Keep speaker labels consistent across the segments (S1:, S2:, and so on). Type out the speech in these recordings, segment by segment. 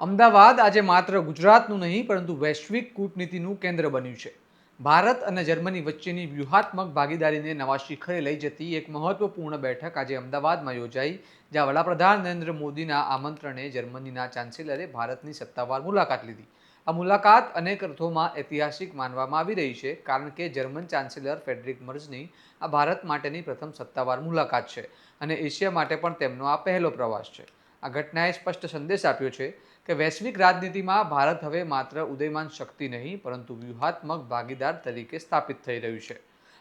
S1: અમદાવાદ આજે માત્ર ગુજરાતનું નહીં, પરંતુ વૈશ્વિક કૂટનીતિનું કેન્દ્ર બન્યું છે. ભારત અને જર્મની વચ્ચેની વ્યૂહાત્મક ભાગીદારીને નવા શિખરે લઈ જતી એક મહત્વપૂર્ણ બેઠક આજે અમદાવાદમાં યોજાઈ, જ્યાં વડાપ્રધાન નરેન્દ્ર મોદીના આમંત્રણે જર્મનીના ચાન્સેલરે ભારતની સત્તાવાર મુલાકાત લીધી. આ મુલાકાત અનેક અર્થોમાં ઐતિહાસિક માનવામાં આવી રહી છે, કારણ કે જર્મન ચાન્સેલર ફેડરિક મર્ઝની આ ભારત માટેની પ્રથમ સત્તાવાર મુલાકાત છે અને એશિયા માટે પણ તેમનો આ પહેલો પ્રવાસ છે. આ ઘટનાએ સ્પષ્ટ સંદેશ આપ્યો છે કે વૈશ્વિક રાજનીતિમાં ભારત હવે માત્ર ઉદયમાન શક્તિ નહીં, પરંતુ વ્યૂહાત્મક ભાગીદાર તરીકે સ્થાપિત થઈ રહ્યું છે.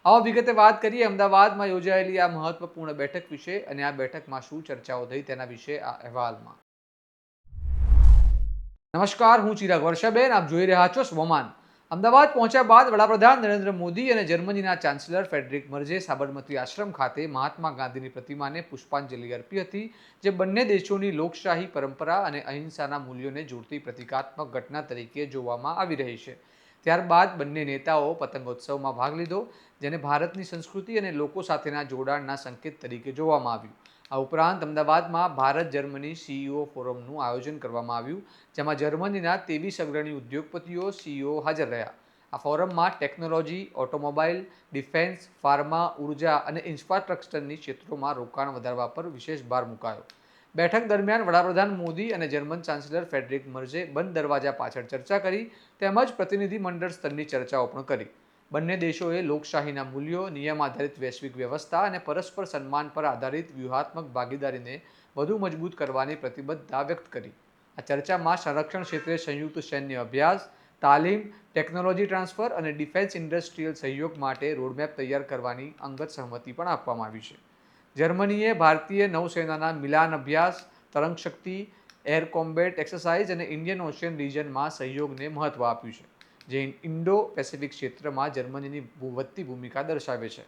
S1: આવો વિગતે વાત કરીએ, અમદાવાદમાં યોજાયેલી આ મહત્વપૂર્ણ બેઠક વિશે અને આ બેઠકમાં શું ચર્ચાઓ થઈ તેના વિશે આ અહેવાલમાં. નમસ્કાર, હું ચિરાગ વર્ષાબેન, આપ જોઈ રહ્યા છો સ્વમાન. અમદાવાદ પહોંચ્યા બાદ વડાપ્રધાન નરેન્દ્ર મોદી અને જર્મનીના chancellor Friedrich Merz Sabarmati Ashram ખાતે મહાત્મા ગાંધીની પ્રતિમાને પુષ્પાંજલિ અર્પી હતી, જે બંને દેશોની લોકશાહી પરંપરા અને અહિંસાના મૂલ્યોને જોડતી પ્રતિકાત્મક ઘટના તરીકે જોવામાં આવી રહી છે. ત્યારબાદ બંને નેતાઓ પતંગોત્સવમાં ભાગ લીધો, જેને ભારતની સંસ્કૃતિ અને લોકો સાથેના જોડાણના સંકેત તરીકે જોવામાં આવ્યું. આ ઉપરાંત અમદાવાદમાં ભારત જર્મની સીઈઓ ફોરમનું આયોજન કરવામાં આવ્યું, જેમાં જર્મનીના ત્રેવીસ અગ્રણી ઉદ્યોગપતિઓ સીઈઓ હાજર રહ્યા. આ ફોરમમાં ટેકનોલોજી, ઓટોમોબાઈલ, ડિફેન્સ, ફાર્મા, ઊર્જા અને ઇન્ફ્રાસ્ટ્રક્ચરની ક્ષેત્રોમાં રોકાણ વધારવા પર વિશેષ ભાર મુકાયો. બેઠક દરમિયાન વડાપ્રધાન મોદી અને જર્મન ચાન્સેલર ફેડરિક મર્જે બંધ દરવાજા પાછળ ચર્ચા કરી, તેમજ પ્રતિનિધિમંડળ સ્તરની ચર્ચાઓ પણ કરી. બંને દેશોએ લોકશાહીના મૂલ્યો નિયમ આધારિત વૈશ્વિક વ્યવસ્થા અને પરસ્પર સન્માન પર આધારિત વ્યૂહાત્મક ભાગીદારીને વધુ મજબૂત કરવાની પ્રતિબદ્ધતા વ્યક્ત કરી. આ ચર્ચામાં સંરક્ષણ ક્ષેત્રે સંયુક્ત સૈન્ય અભ્યાસ, તાલીમ, ટેકનોલોજી ટ્રાન્સફર અને ડિફેન્સ ઇન્ડસ્ટ્રીયલ સહયોગ માટે રોડમેપ તૈયાર કરવાની અંગત સહમતિ પણ આપવામાં આવી છે. જર્મનીએ ભારતીય નૌસેનાના મિલાન અભ્યાસ Tarang Shakti air combat exercise અને ઇન્ડિયન ઓશિયન રિજનમાં સહયોગને મહત્ત્વ આપ્યું છે. જે ઇન્ડો પેસિફિક ક્ષેત્રમાં જર્મનીની વધતી ભૂમિકા દર્શાવે છે.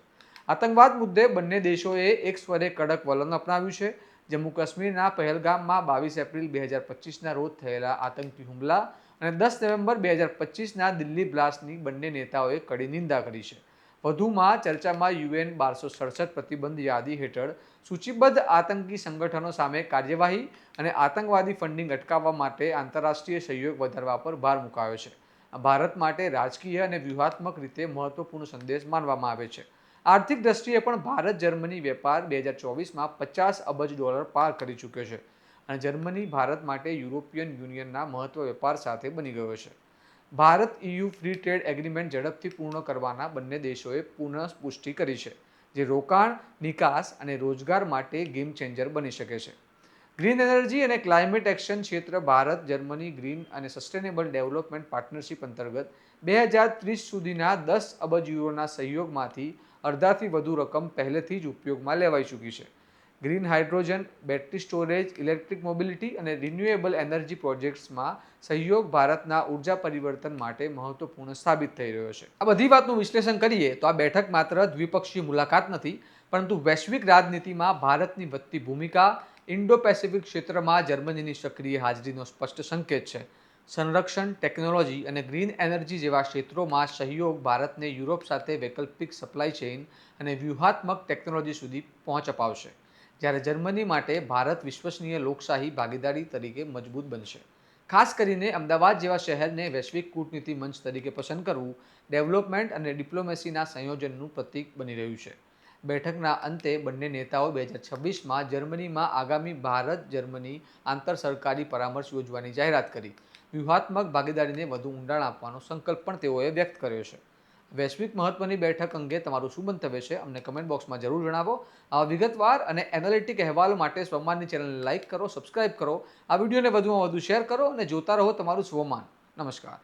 S1: આતંકવાદ મુદ્દે બંને દેશોએ એક સ્વરે કડક વલણ અપનાવ્યું છે. જમ્મુ કાશ્મીરના પહેલગામમાં બાવીસ એપ્રિલ બે હજાર પચીસના રોજ થયેલા આતંકી હુમલા અને દસ નવેમ્બર બે હજાર પચીસના દિલ્હી બ્લાસ્ટની બંને નેતાઓએ કડી નિંદા કરી છે. વધુમાં ચર્ચામાં યુએન બારસો સડસઠ પ્રતિબંધ યાદી હેઠળ સૂચિબદ્ધ આતંકી સંગઠનો સામે કાર્યવાહી અને આતંકવાદી ફંડિંગ અટકાવવા માટે આંતરરાષ્ટ્રીય સહયોગ વધારવા પર ભાર મુકાયો છે. ભારત માટે રાજકીય અને વ્યૂહાત્મક રીતે મહત્વપૂર્ણ સંદેશ માનવામાં આવે છે. આર્થિક દ્રષ્ટિએ પણ ભારત જર્મની વેપાર બે હજાર ચોવીસમાં પચાસ અબજ ડોલર પાર કરી ચૂક્યો છે અને જર્મની ભારત માટે યુરોપિયન યુનિયનના મહત્વ વેપાર સાથે બની ગયો છે. Bharat EU free trade agreement ઝડપથી પૂર્ણ કરવાના બંને દેશોએ પુનઃ પુષ્ટિ કરી છે, જે રોકાણ, નિકાસ અને રોજગાર માટે ગેમ ચેન્જર બની શકે છે. ગ્રીન એનર્જી અને ક્લાઇમેટ એક્શન ક્ષેત્ર ભારત જર્મની ગ્રીન અને સસ્ટેનેબલ ડેવલપમેન્ટ પાર્ટનરશિપ અંતર્ગત બે હજાર ત્રીસ સુધીના દસ અબજ યુરોના સહયોગમાંથી અડધાથી વધુ રકમ પહેલેથી જ ઉપયોગમાં લેવાઈ ચૂકી છે. Green hydrogen battery storage electric mobility અને રિન્યુએબલ એનર્જી પ્રોજેક્ટ્સમાં સહયોગ ભારતના ઊર્જા પરિવર્તન માટે મહત્વપૂર્ણ સાબિત થઈ રહ્યો છે. આ બધી વાતનું વિશ્લેષણ કરીએ તો આ બેઠક માત્ર દ્વિપક્ષીય મુલાકાત નથી પરંતુ વૈશ્વિક રાજનીતિમાં ભારતની વધતી ભૂમિકા ઇન્ડો પેસિફિક ક્ષેત્રમાં જર્મનીની સક્રિય હાજરીનો સ્પષ્ટ સંકેત છે. સંરક્ષણ, ટેકનોલોજી અને ગ્રીન એનર્જી જેવા ક્ષેત્રોમાં સહયોગ ભારતને યુરોપ સાથે વૈકલ્પિક સપ્લાય ચેઇન અને વ્યૂહાત્મક ટેકનોલોજી સુધી પહોંચ અપાવશે, જ્યારે જર્મની માટે ભારત વિશ્વસનીય લોકશાહી ભાગીદારી તરીકે મજબૂત બનશે. ખાસ કરીને અમદાવાદ જેવા શહેરને વૈશ્વિક કૂટનીતિ મંચ તરીકે પસંદ કરવું ડેવલપમેન્ટ અને ડિપ્લોમેસીના સંયોજનનું પ્રતીક બની રહ્યું છે. બેઠકના અંતે બંને નેતાઓ બે હજાર છવ્વીસમાં જર્મનીમાં આગામી ભારત જર્મની આંતર સરકારી પરામર્શ યોજવાની જાહેરાત કરી. વ્યૂહાત્મક ભાગીદારીને વધુ ઊંડાણ આપવાનો સંકલ્પ પણ તેઓએ વ્યક્ત કર્યો છે. વૈશ્વિક મહત્વની બેઠક અંગે તમારું શું મંતવ્ય છે અમને કમેન્ટ બોક્સમાં જરૂર જણાવો. આ વિગતવાર અને એનાલિટિક અહેવાલો માટે સ્વમાનની ચેનલને લાઇક કરો સબસ્ક્રાઇબ કરો. આ વિડીયોને વધુમાં વધુ શેર કરો અને જોતા રહો તમારું સ્વમાન. નમસ્કાર.